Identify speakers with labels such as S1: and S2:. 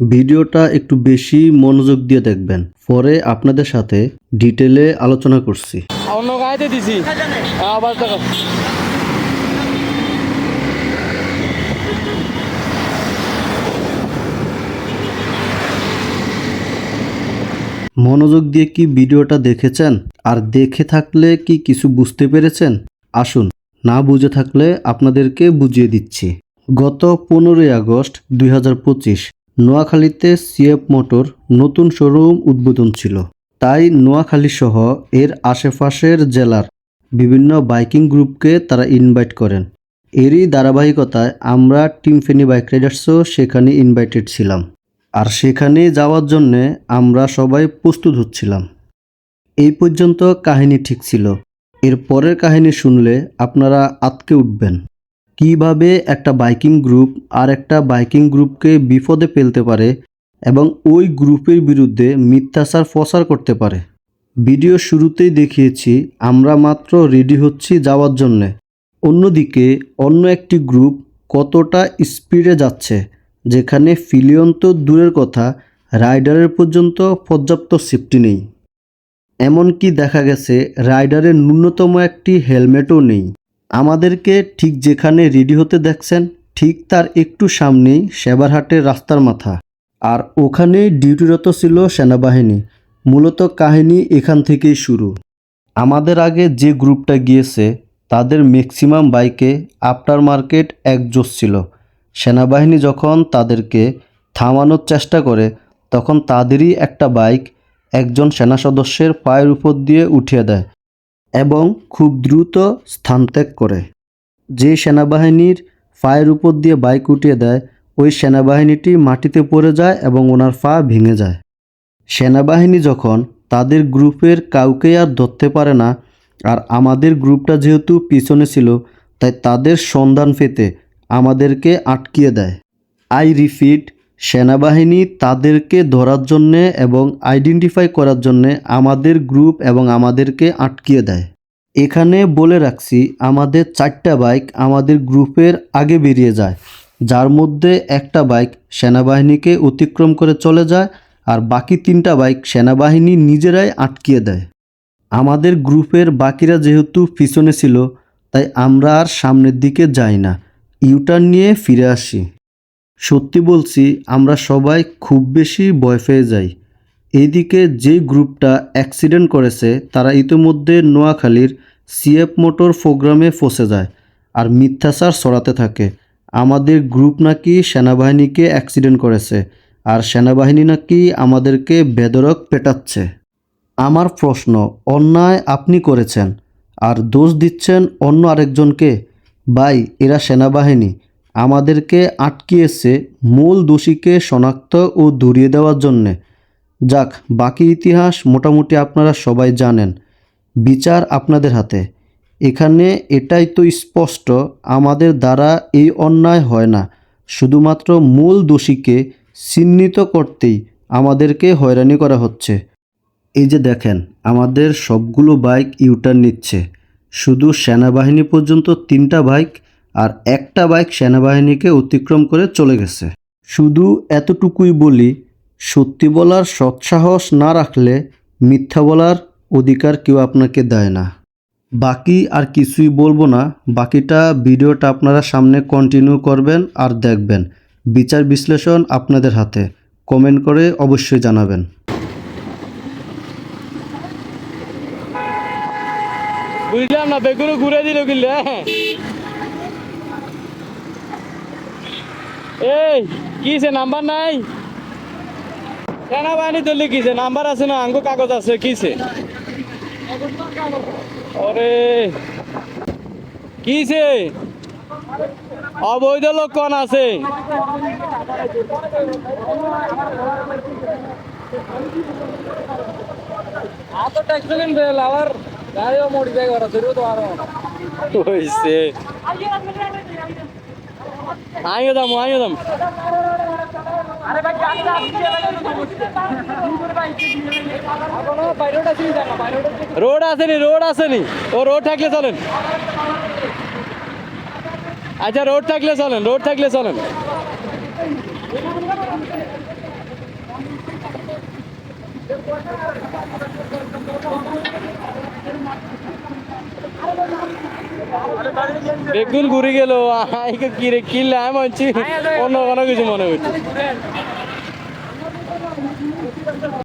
S1: ভিডিওটা একটু বেশি মনোযোগ দিয়ে দেখবেন। পরে আপনাদের সাথে ডিটেলে আলোচনা করছি।
S2: অন্য গাড়িতে দিছি। আবার দেখো।
S1: মনোযোগ দিয়ে কি ভিডিওটা দেখেছেন? আর দেখে থাকলে কি কিছু বুঝতে পেরেছেন? আসুন না বুঝে থাকলে আপনাদেরকে বুঝিয়ে দিচ্ছি। গত পনেরোই আগস্ট দুই হাজার পঁচিশ নোয়াখালীতে সিএফ মোটর নতুন শোরুম উদ্বোধন ছিল। তাই নোয়াখালী সহ এর আশেপাশের জেলার বিভিন্ন বাইকিং গ্রুপকে তারা ইনভাইট করেন। এরই ধারাবাহিকতায় আমরা টিম ফেনি বাইক রাইডার্সও সেখানে ইনভাইটেড ছিলাম। আর সেখানে যাওয়ার জন্যে আমরা সবাই প্রস্তুত হচ্ছিলাম। এই পর্যন্ত কাহিনী ঠিক ছিল। এর পরের কাহিনী শুনলে আপনারা আতকে উঠবেন। কীভাবে একটা বাইকিং গ্রুপ আর একটা বাইকিং গ্রুপকে বিপদে ফেলতে পারে এবং ওই গ্রুপের বিরুদ্ধে মিথ্যাচার প্রচার করতে পারে? ভিডিও শুরুতেই দেখিয়েছি, আমরা মাত্র রেডি হচ্ছি যাওয়ার জন্যে। অন্যদিকে, অন্য একটি গ্রুপ কতটা স্পিডে যাচ্ছে, যেখানে ফিলিয়ন তো দূরের কথা রাইডারের পর্যন্ত পর্যাপ্ত সেফটি নেই। এমনকি দেখা গেছে রাইডারের ন্যূনতম একটি হেলমেটও নেই। আমাদেরকে ঠিক যেখানে রেডি হতে দেখছেন, ঠিক তার একটু সামনেই সেবারহাটের রাস্তার মাথা। আর ওখানে ডিউটিরত ছিল সেনাবাহিনী। মূলত কাহিনী এখান থেকেই শুরু। আমাদের আগে যে গ্রুপটা গিয়েছে, তাদের ম্যাক্সিমাম বাইকে আফটার মার্কেট একজোস ছিল। সেনাবাহিনী যখন তাদেরকে থামানোর চেষ্টা করে, তখন তাদেরই একটা বাইক একজন সেনা সদস্যের পায়ের উপর দিয়ে উঠিয়ে দেয়। এবং খুব দ্রুত স্থান ত্যাগ করে। যে সেনাবাহিনীর পায়ের উপর দিয়ে বাইক উঠিয়ে দেয়, ওই সেনাবাহিনীটি মাটিতে পড়ে যায় এবং ওনার পা ভেঙে যায়। সেনাবাহিনী যখন তাদের গ্রুপের কাউকে আর ধরতে পারে না, আর আমাদের গ্রুপটা যেহেতু পিছনে ছিল, তাই তাদের সন্ধান পেতে আমাদেরকে আটকিয়ে দেয়। আই রিপিট সেনাবাহিনী তাদেরকে ধরার জন্যে এবং আইডেন্টিফাই করার জন্যে আমাদের গ্রুপ এবং আমাদেরকে আটকিয়ে দেয়। এখানে বলে রাখছি, আমাদের চারটা বাইক আমাদের গ্রুপের আগে বেরিয়ে যায়। যার মধ্যে একটা বাইক সেনাবাহিনীকে অতিক্রম করে চলে যায় আর বাকি তিনটা বাইক সেনাবাহিনী নিজেরাই আটকিয়ে দেয়। আমাদের গ্রুপের বাকিরা যেহেতু পিছনে ছিল, তাই আমরা আর সামনের দিকে যাই না। ইউটার্ন নিয়ে ফিরে আসি। সত্যি বলছি, আমরা সবাই খুব বেশি ভয় পেয়ে যাই। এইদিকে যে গ্রুপটা অ্যাক্সিডেন্ট করেছে, তারা ইতিমধ্যে নোয়াখালীর সিএফ মোটর প্রোগ্রামে ফসে যায় আর মিথ্যাচার ছড়াতে থাকে। আমাদের গ্রুপ নাকি সেনাবাহিনীকে অ্যাক্সিডেন্ট করেছে আর সেনাবাহিনী নাকি আমাদেরকে বেদরক পেটাচ্ছে। আমার প্রশ্ন, অন্যায় আপনি করেছেন আর দোষ দিচ্ছেন অন্য আরেকজনকে? ভাই, এরা সেনাবাহিনী। আমাদেরকে আটকিয়েছে মূল দোষীকে শনাক্ত ও ধরিয়ে দেওয়ার জন্যে। যাক, বাকি ইতিহাস মোটামুটি আপনারা সবাই জানেন। বিচার আপনাদের হাতে। এখানে এটাই তো স্পষ্ট, আমাদের দ্বারা এই অন্যায় হয় না। শুধুমাত্র মূল দোষীকে চিহ্নিত করতেই আমাদেরকে হয়রানি করা হচ্ছে। এই যে দেখেন, আমাদের সবগুলো বাইক ইউটার্ন নিচ্ছে। শুধু সেনাবাহিনী পর্যন্ত তিনটা বাইক আর একটা বাইক সেনাবাহিনীকে অতিক্রম করে চলে গেছে। শুধু এতটুকুই বলি, সত্যি বলার সৎসাহস না রাখলে মিথ্যা বলার অধিকার কেউ আপনাকে দেয় না। বাকি আর কিছুই বলব না, বাকিটা ভিডিওটা আপনারা সামনে কন্টিনিউ করবেন আর দেখবেন। বিচার বিশ্লেষণ আপনাদের হাতে কমেন্ট করে অবশ্যই জানাবেন।
S2: বুঝলাম না বেগুলো ঘুরে দিল কিনলে এই কিছে নাম্বার নাই? সেনাবাহিনী ধরলে কিছে নাম্বার আছে না আঙ্গো কাগজ আছে কিছে ওরে কিছে অবৈধ লক্ষণ আছে। তো ট্যাক্স আবার গাড়িও করা শুরু তো আরও। হইছে। আইও দাম আইও দাম। রোড আসেনি রোড আসেনি। ও রোড থাকলে চলেন। আচ্ছা রোড থাকলে চলেন রোড থাকলে চলেন। বেগুন ঘুরে গেল। কি রে কিনলে আমি অন্য কোনো কিছু মনে হচ্ছে।